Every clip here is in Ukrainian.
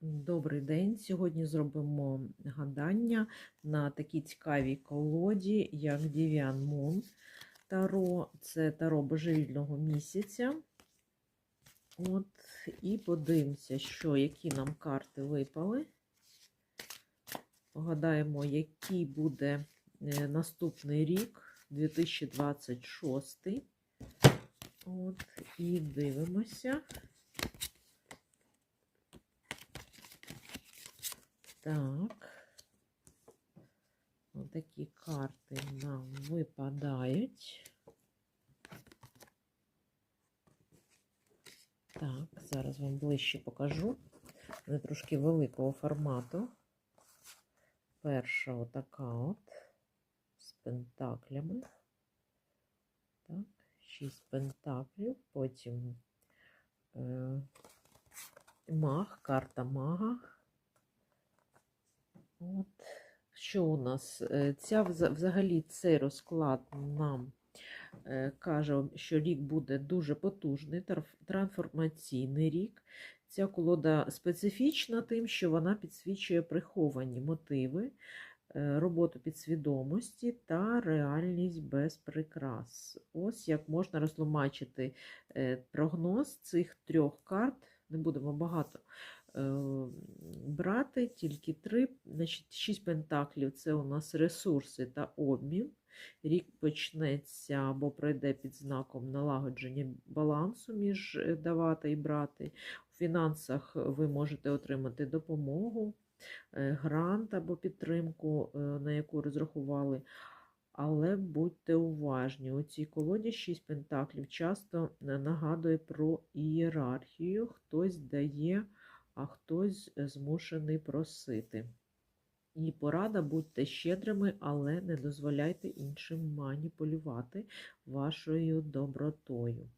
Добрий день. Сьогодні зробимо гадання на такій цікавій колоді, як Divian Moon Таро. Це таро божевільного місяця. От, і подивимося, що, які нам карти випали. Погадаємо, який буде е, наступний рік, 2026. От, і дивимося. Так. Ось такі карти нам випадають. Так, зараз вам ближче покажу. Вони трошки великого формату. Перша отака от з пентаклями. Так, шість пентаклів. Потім е, маг, карта мага. От. Що у нас? Е, Ця взагалі цей розклад нам е, каже, що рік буде дуже потужний, трансформаційний рік. Ця колода специфічна тим, що вона підсвічує приховані мотиви, е, роботу підсвідомості та реальність без прикрас. Ось як можна розтлумачити прогноз цих трьох карт. Не будемо багато брати, тільки три, значить, шість пентаклів це у нас ресурси та обмін. Рік почнеться або пройде під знаком налагодження балансу між е, давати і брати. У фінансах ви можете отримати допомогу, е, грант або підтримку, е, на яку розрахували. Але будьте уважні, у цій колоді 6 пентаклів часто нагадує про ієрархію, хтось дає а хтось змушений просити. І порада будьте щедрими, але не дозволяйте іншим маніпулювати вашою добротою.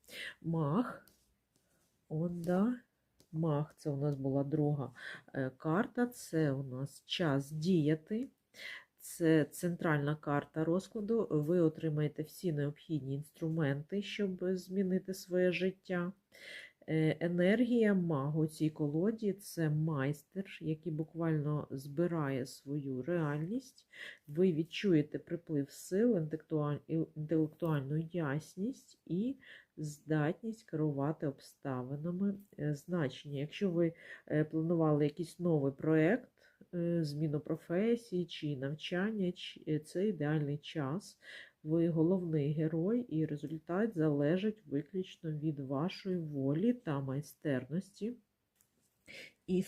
Мах, да, мах, це у нас була друга е, карта, це у нас час діяти. Це центральна карта розкладу. Ви отримаєте всі необхідні інструменти, щоб змінити своє життя. Е, енергія магу цій колоді це майстер, який буквально збирає свою реальність. Ви відчуєте приплив сил, інтелектуальну ясність і здатність керувати обставинами е, значення. Якщо ви е, планували якийсь новий проєкт, зміну професії чи навчання, це ідеальний час. Ви головний герой, і результат залежить виключно від вашої волі та майстерності. І